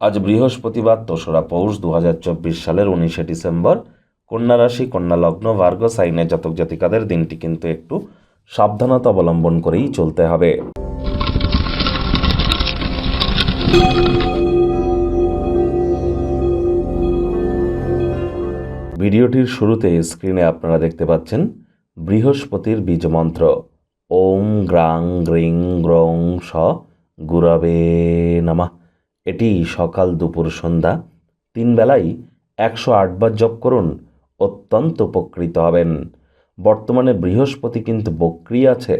আজ বৃহস্পতিবার দোসরা পৌষ দু হাজার চব্বিশ সালের উনিশে ডিসেম্বর। কন্যা রাশি, কন্যা লগ্ন, ভার্গ সাইনের জাতক জাতিকাদের দিনটি কিন্তু একটু সাবধানতা অবলম্বন করেই চলতে হবে। ভিডিওটির শুরুতে স্ক্রিনে আপনারা দেখতে পাচ্ছেন বৃহস্পতির বীজ মন্ত্র ওম গ্রাং গ্রিং গ্রং স গুরবে নমঃ। এটি সকাল দুপুর সন্ধ্যা, তিন বেলাই একশো আটবার জপ করুন, অত্যন্ত উপকৃত হবেন। বর্তমানে বৃহস্পতি কিন্তু বক্রি আছে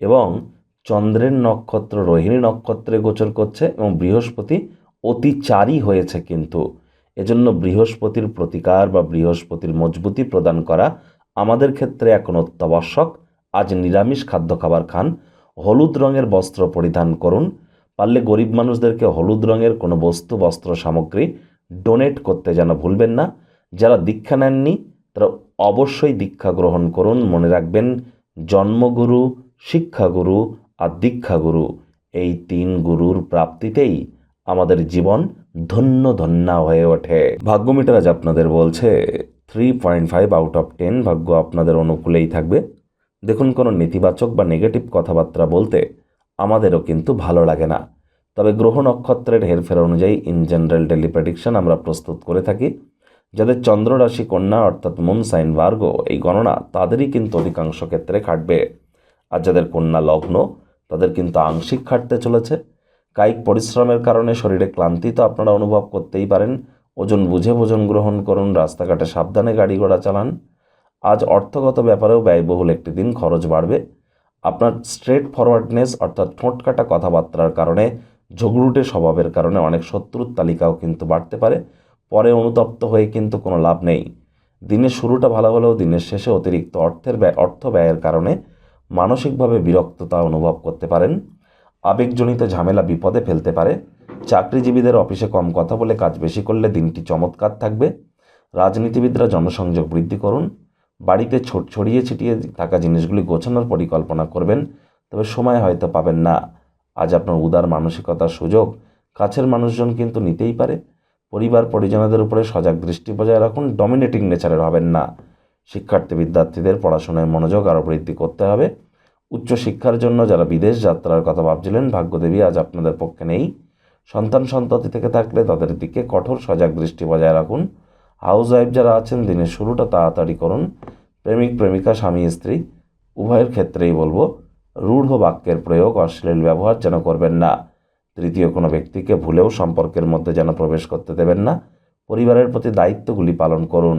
এবং চন্দ্রের নক্ষত্র, রোহিণী নক্ষত্রে গোচর করছে এবং বৃহস্পতি অতিচারী হয়েছে কিন্তু। এজন্য বৃহস্পতির প্রতিকার বা বৃহস্পতির মজবুতি প্রদান করা আমাদের ক্ষেত্রে এখন অত্যাবশ্যক। আজ নিরামিষ খাদ্য খাবার খান, হলুদ রঙের বস্ত্র পরিধান করুন পারলে গরিব মানুষদেরকে হলুদ রঙের কোনো বস্তু, বস্ত্র, সামগ্রী ডোনেট করতে যেন ভুলবেন না। যারা দীক্ষা নেননি, তারা অবশ্যই দীক্ষা গ্রহণ করুন। মনে রাখবেন, জন্মগুরু, শিক্ষাগুরু আর দীক্ষাগুরু এই তিন গুরুর প্রাপ্তিতেই আমাদের জীবন ধন্য ধন্যা হয়ে ওঠে। ভাগ্য মিটার আজ আপনাদের বলছে three point five out of ten ভাগ্য আপনাদের অনুকূলেই থাকবে। দেখুন কোনো নেতিবাচক বা নেগেটিভ কথাবার্তা বলতে আমাদেরও কিন্তু ভালো লাগে না। তবে গ্রহ নক্ষত্রের হেরফের অনুযায়ী ইন জেনারেল ডেলি প্রেডিকশন আমরা প্রস্তুত করে থাকি। যাদের চন্দ্র রাশি কন্যা, অর্থাৎ মুন সাইন ভার্গ, এই গণনা তাদেরই কিন্তু অধিকাংশ ক্ষেত্রে খাটবে। আর যাদের কন্যা লগ্ন, তাদের কিন্তু আংশিক খাটতে চলেছে। কায়িক পরিশ্রমের কারণে শরীরে ক্লান্তি তো আপনারা অনুভব করতেই পারেন। ওজন বুঝে ভোজন গ্রহণ করুন, রাস্তাঘাটে সাবধানে গাড়ি ঘোড়া চালান। আজ অর্থগত ব্যাপারেও ব্যয়বহুল একটি দিন, খরচ বাড়বে। আপনার স্ট্রেট ফরওয়ার্ডনেস অর্থাৎ ঠোঁট কাটা কথাবার্তার কারণে ঝগড়ুটে স্বভাবের কারণে অনেক শত্রুর তালিকাও কিন্তু বাড়তে পারে। পরে অনুতপ্ত হয়ে কিন্তু কোনো লাভ নেই। দিনের শুরুটা ভালো হলেও দিনের শেষে অতিরিক্ত অর্থের ব্যয় অর্থ ব্যয়ের কারণে মানসিকভাবে বিরক্ততা অনুভব করতে পারেন। আবেগজনিত ঝামেলা বিপদে ফেলতে পারে। চাকরিজীবীদের অফিসে কম কথা বলে কাজ বেশি করলে দিনটি চমৎকার থাকবে। রাজনীতিবিদরা জনসংযোগ বৃদ্ধি করুন। বাড়িতে ছড়িয়ে ছিটিয়ে থাকা জিনিসগুলি গোছানোর পরিকল্পনা করবেন। তবে সময় হয়তো পাবেন না। আজ আপনার উদার মানসিকতার সুযোগ কাছের মানুষজন কিন্তু নিতেই পারে। পরিবার পরিজনদের উপরে সজাগ দৃষ্টি বজায় রাখুন ডমিনেটিং নেচারের হবেন না। শিক্ষার্থী বিদ্যার্থীদের পড়াশোনায় মনোযোগ আরও বৃদ্ধি করতে হবে। উচ্চশিক্ষার জন্য যারা বিদেশ যাত্রার কথা ভাবছিলেন, ভাগ্যদেবী আজ আপনাদের পক্ষে নেই। সন্তান সন্ততি থেকে থাকলে তাদের দিকে কঠোর সজাগ দৃষ্টি বজায় রাখুন। হাউস ওয়াইফ যারা আছেন, দিনের শুরুটা তাড়াতাড়ি করুন। প্রেমিক, প্রেমিকা, স্বামী, স্ত্রী, উভয়ের ক্ষেত্রেই বলব রূঢ় বাক্যের প্রয়োগ অশ্লীল ব্যবহার যেন করবেন না। তৃতীয়, কোনো ব্যক্তিকে ভুলেও সম্পর্কের মধ্যে যেন প্রবেশ করতে দেবেন না। পরিবারের প্রতি দায়িত্বগুলি পালন করুন।